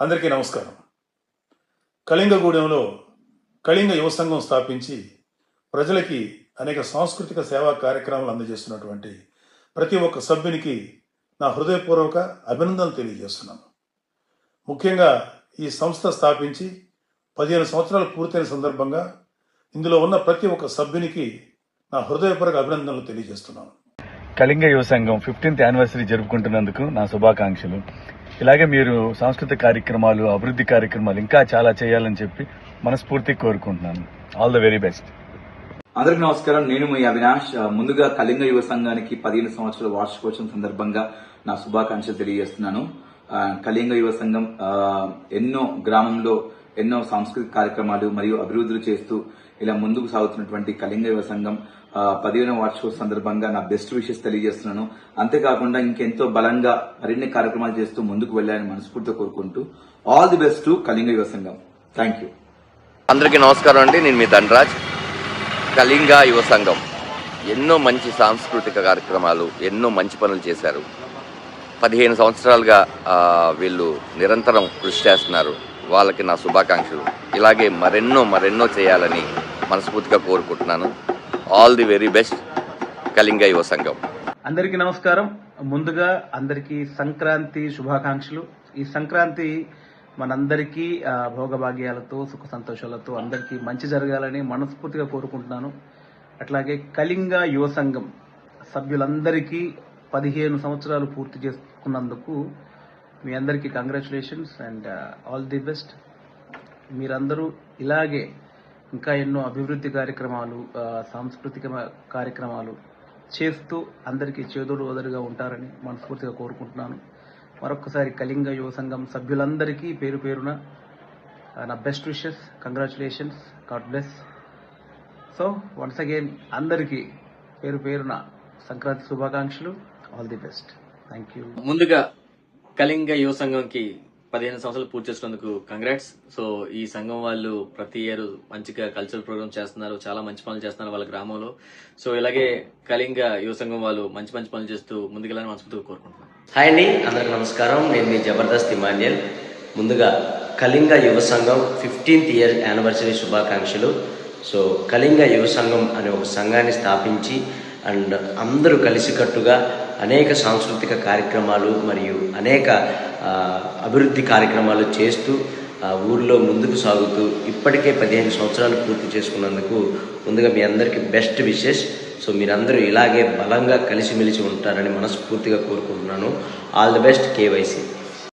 అందరికీ నమస్కారం. కళింగగూడెంలో కళింగ యువ సంఘం స్థాపించి ప్రజలకి అనేక సాంస్కృతిక సేవా కార్యక్రమాలు అందజేస్తున్నటువంటి ప్రతి ఒక్క సభ్యునికి నా హృదయపూర్వక అభినందనలు తెలియజేస్తున్నాను. ముఖ్యంగా ఈ సంస్థ స్థాపించి పదిహేను సంవత్సరాలు పూర్తయిన సందర్భంగా ఇందులో ఉన్న ప్రతి ఒక్క సభ్యునికి నా హృదయపూర్వక అభినందనలు తెలియజేస్తున్నాను. కళింగ యువ సంఘం ఫిఫ్టీన్త్ యానివర్సరీ జరుపుకుంటున్నందుకు నా శుభాకాంక్షలు. ఇలాగే మీరు సాంస్కృతిక కార్యక్రమాలు అభివృద్ధి కార్యక్రమాలు ఇంకా చాలా చేయాలని చెప్పి మనస్ఫూర్తి కోరుకుంటున్నాను. ఆల్ ద వెరీ బెస్ట్ అందరికి నమస్కారం. నేను మీ అవినాష్. ముందుగా కళింగ యువ సంఘానికి పదిహేను సంవత్సరాల వార్షికోత్సవం సందర్భంగా నా శుభాకాంక్షలు తెలియజేస్తున్నాను. కళింగ యువ సంఘం ఎన్నో గ్రామంలో ఎన్నో సాంస్కృతిక కార్యక్రమాలు మరియు అభివృద్ధులు చేస్తూ ఇలా ముందుకు సాగుతున్నటువంటి కళింగ యువ సంఘం పదిహేనవ వార్షికోత్సవం సందర్భంగా నా బెస్ట్ విషెస్ తెలియజేస్తున్నాను. అంతేకాకుండా ఇంకెంతో బలంగా మరిన్ని కార్యక్రమాలు చేస్తూ ముందుకు వెళ్ళాలని మనస్ఫూర్తిగా కోరుకుంటూ all the best to Kalinga Yuva Sangham. Thank you అందరికీ నమస్కారం అండి. నేను మీ ధనరాజ్. కళింగ యువ సంఘం ఎన్నో మంచి సాంస్కృతిక కార్యక్రమాలు ఎన్నో మంచి పనులు చేశారు. పదిహేను సంవత్సరాలుగా వీళ్ళు నిరంతరం కృషి చేస్తున్నారు. వాళ్ళకి నా శుభాకాంక్షలు. ఇలాగే మరెన్నో మరెన్నో చేయాలని మనస్ఫూర్తిగా కోరుకుంటున్నాను. All the very best Kalinga Yuva Sangham అందరికీ నమస్కారం. ముందుగా అందరికీ సంక్రాంతి శుభాకాంక్షలు. ఈ సంక్రాంతి మనందరికీ భోగభాగ్యాలతో సుఖ సంతోషాలతో అందరికీ మంచి జరగాలని మనస్ఫూర్తిగా కోరుకుంటున్నాను. అట్లాగే కళింగ యువ సంఘం సభ్యులందరికీ పదిహేను సంవత్సరాలు పూర్తి చేసుకున్నందుకు మీ అందరికీ congratulations and all the best మీరందరూ ఇలాగే ఇంకా ఎన్నో అభివృద్ధి కార్యక్రమాలు uh, సాంస్కృతిక కార్యక్రమాలు చేస్తూ అందరికీ చేదోడు ఓదరుగా ఉంటారని మనస్ఫూర్తిగా కోరుకుంటున్నాను. మరొకసారి కళింగ యువ సంఘం సభ్యులందరికీ పేరు పేరున uh, నా best wishes congratulations God bless so once again అందరికీ పేరు పేరున సంక్రాంతి శుభాకాంక్షలు all the best thank you ముందుగా కళింగ యువ సంఘంకి పదిహేను సంవత్సరాలు పూర్తి చేసినందుకు కంగ్రాట్స్ సో ఈ సంఘం వాళ్ళు ప్రతి ఇయర్ మంచిగా కల్చరల్ ప్రోగ్రామ్ చేస్తున్నారు చాలా మంచి పనులు చేస్తున్నారు వాళ్ళ గ్రామంలో. సో ఇలాగే కళింగ యువ సంఘం వాళ్ళు మంచి మంచి పనులు చేస్తూ ముందుకెళ్ళని మనస్ఫూర్తిగా కోరుకుంటున్నాను హాయ్ అండి అందరికి నమస్కారం. నేను మీ జబర్దస్త్ ఇమాన్యల్ ముందుగా Kalinga Yuva Sangham fifteenth year anniversary శుభాకాంక్షలు. సో కళింగ యువ సంఘం అనే ఒక సంఘాన్ని స్థాపించి అండ్ అందరూ కలిసికట్టుగా అనేక సాంస్కృతిక కార్యక్రమాలు మరియు అనేక అభివృద్ధి కార్యక్రమాలు చేస్తూ ఆ, ఊర్లో ముందుకు సాగుతూ ఇప్పటికే పదిహేను సంవత్సరాలు పూర్తి చేసుకున్నందుకు ముందుగా మీ అందరికీ బెస్ట్ విషెస్. సో మీరందరూ ఇలాగే బలంగా కలిసిమెలిసి ఉంటారని మనస్ఫూర్తిగా కోరుకుంటున్నాను. All the best KYC.